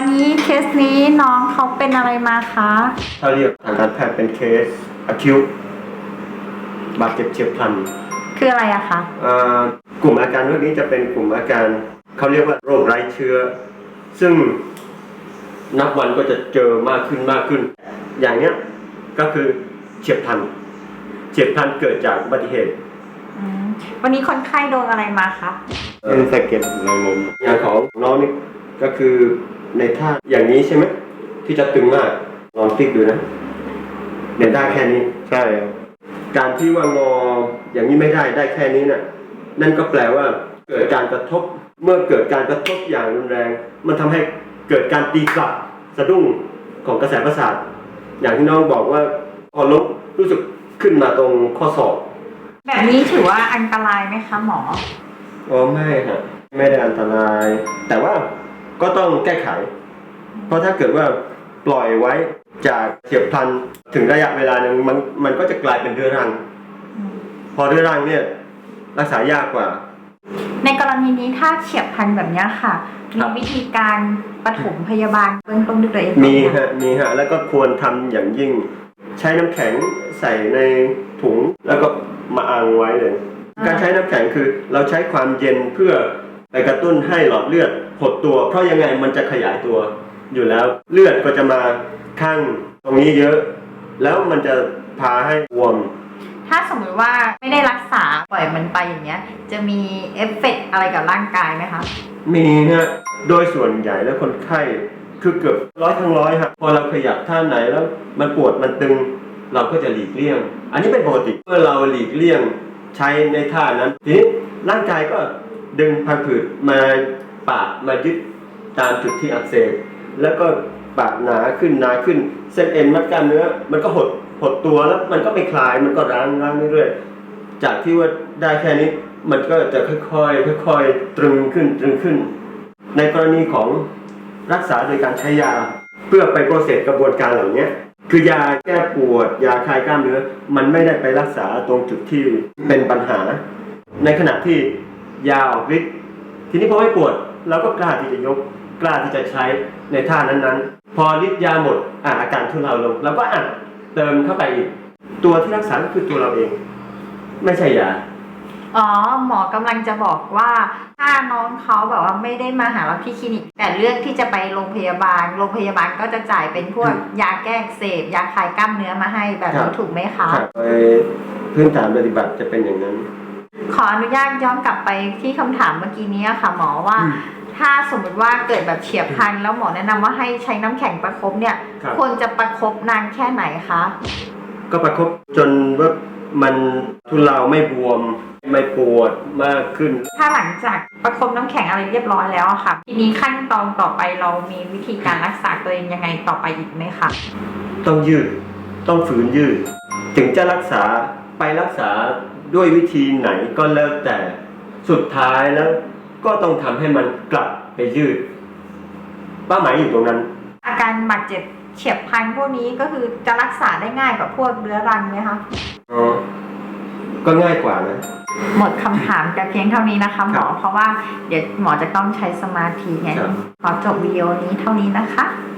วันนี้เคสนี้น้องเขาเป็นอะไรมาคะ ถ้าเรียกทางการแพทย์เป็นเคส acute บาดเจ็บเฉียบพลันคืออะไรอะคะอ่ากลุ่มอาการพวกนี้จะเป็นกลุ่มอาการเขาเรียกว่าโรคไร้เชื้อ ซึ่งนับวันก็จะเจอมากขึ้นมากขึ้น อย่างเนี้ยก็คือเฉียบพลันเฉียบพลันเกิดจากอุบัติเหตุอืมวันนี้คนไข้โดนอะไรมาคะ เป็นสะเก็ดในลมอย่างของน้องนี่ก็คือ ในท่าอย่างนี้ใช่ไหมที่จะตึงมากลองพลิกดูนะเดี๋ยวได้แค่นี้ ใช่ครับการที่ว่างออย่างนี้ไม่ได้ได้แค่นี้น่ะนั่นก็แปลว่า เกิดการกระทบ เมื่อเกิดการกระทบอย่างรุนแรง มันทำให้เกิดการตีกลับสะดุ้งของกระแสประสาทอย่างที่น้องบอกว่าพอล้มรู้สึกขึ้นมาตรงข้อศอกแบบนี้ถือว่าอันตรายไหมคะหมออ๋อไม่ฮะไม่ได้อันตราย แต่ว่า ก็ต้องแก้ไข เพราะถ้าเกิดว่าปล่อยไว้จากเฉียบพลันถึงระยะเวลาหนึ่งมันมันก็จะกลายเป็นเรื้อรัง พอเรื้อรังเนี่ยรักษายากกว่า ในกรณีนี้ถ้าเฉียบพลันแบบเนี้ยค่ะคมีรับวิธีการปฐมพยาบาลเบื้องต้นด้วยตัวเองไหมีคะฮะมีฮะแล้วก็ควรทำอย่างยิ่ง ใช้น้ำแข็งใส่ในถุงแล้วก็มาอังไว้เลย การใช้น้ำแข็งคือเราใช้ความเย็นเพื่อ ไปกระตุ้นให้หลอดเลือดหดตัว เพราะยังไงมันจะขยายตัวอยู่แล้ว เลือดก็จะมาข้างตรงนี้เยอะ แล้วมันจะพาให้บวมถ้าสมมติว่าไม่ได้รักษาปล่อยมันไปอย่างเงี้ย จะมีเอฟเฟกต์อะไรกับร่างกายไหมคะ มีฮะโดยส่วนใหญ่แล้วคนไข้คือเกือบร้อยทั้งร้อยฮะพอเราขยับท่าไหนแล้วมันปวดมันตึง เราก็จะหลีกเลี่ยง อันนี้เป็นปกติเมื่อเราหลีกเลี่ยงใช้ในท่านั้นทีนี้ร่างกายก็ ดึงพังผืดมาปะมายึดตามจุดที่อักเสบแล้วก็ปะหนาขึ้นหนาขึ้น เส้นเอ็นมัดกล้ามเนื้อ มันก็หดหดตัวแล้วมันก็ไม่คลายมันก็ร้างร้างเรื่อยๆจากที่ว่าได้แค่นี้มันก็จะค่อยๆค่อยๆตรึงขึ้นตรึงขึ้น ในกรณีของรักษาโดยการใช้ยา เพื่อไปโปรเซสกระบวนการเหล่านี้คือยาแก้ปวด ยาคลายกล้ามเนื้อ มันไม่ได้ไปรักษาตรงจุดที่เป็นปัญหา ในขณะที่ ยาออกฤทธิ์ทีนี้พอไม่ปวดเราก็กล้าที่จะยกกล้าที่จะใช้ในท่านั้นๆ พอฤทธิ์ยาหมดอะอาการทุเลาลงเราก็อะเติมเข้าไปอีก ตัวที่รักษาก็คือตัวเราเอง ไม่ใช่ยาอ๋อหมอกำลังจะบอกว่าถ้าน้องเขาแบบว่าไม่ได้มาหาเราที่คลินิก แต่เลือกที่จะไปโรงพยาบาล โรงพยาบาลก็จะจ่ายเป็นพวกอืมยาแก้อักเสพยาคลายกล้ามเนื้อมาให้แบบครันี้บถูกไหมคะครับโดยพื้นฐานปฏิบัติจะเป็นอย่างนั้น ขออนุญาตย้อนกลับไปที่คำถามเมื่อกี้นี้ค่ะหมอว่าอืมถ้าสมมติว่าเกิดแบบเฉียบพลันแล้วหมอแนะนำว่าให้ใช้น้ำแข็งประคบเนี่ย ครับ ควรจะประคบนานแค่ไหนคะก็ประคบจนว่ามันทุเลาไม่บวม ไม่ปวดมากขึ้น ถ้าหลังจากประคบน้ำแข็งอะไรเรียบร้อยแล้วอะค่ะ ทีนี้ขั้นตอนต่อไปเรามีวิธีการรักษาตัวเองยังไงต่อไปอีกไหมคะต้องยืด ต้องฝืนยืด ถึงจะรักษา ไปรักษาด้วยวิธีไหนก็แล้วแต่สุดท้ายแล้ว ก็ต้องทำให้มันกลับไปยืดเป้าหมายอยู่ตรงนั้น อาการบาดเจ็บเฉียบพลันพวกนี้ก็คือจะรักษาได้ง่ายกว่าพวกเรื้อรังไหมคะอ๋อก็ง่ายกว่านะ หมดคำถามแต่เพียงเท่านี้นะคะหมอครับเพราะว่าเดี๋ยวหมอจะต้องใช้สมาธิไงครับ ขอจบวิดีโอนี้เท่านี้นะคะค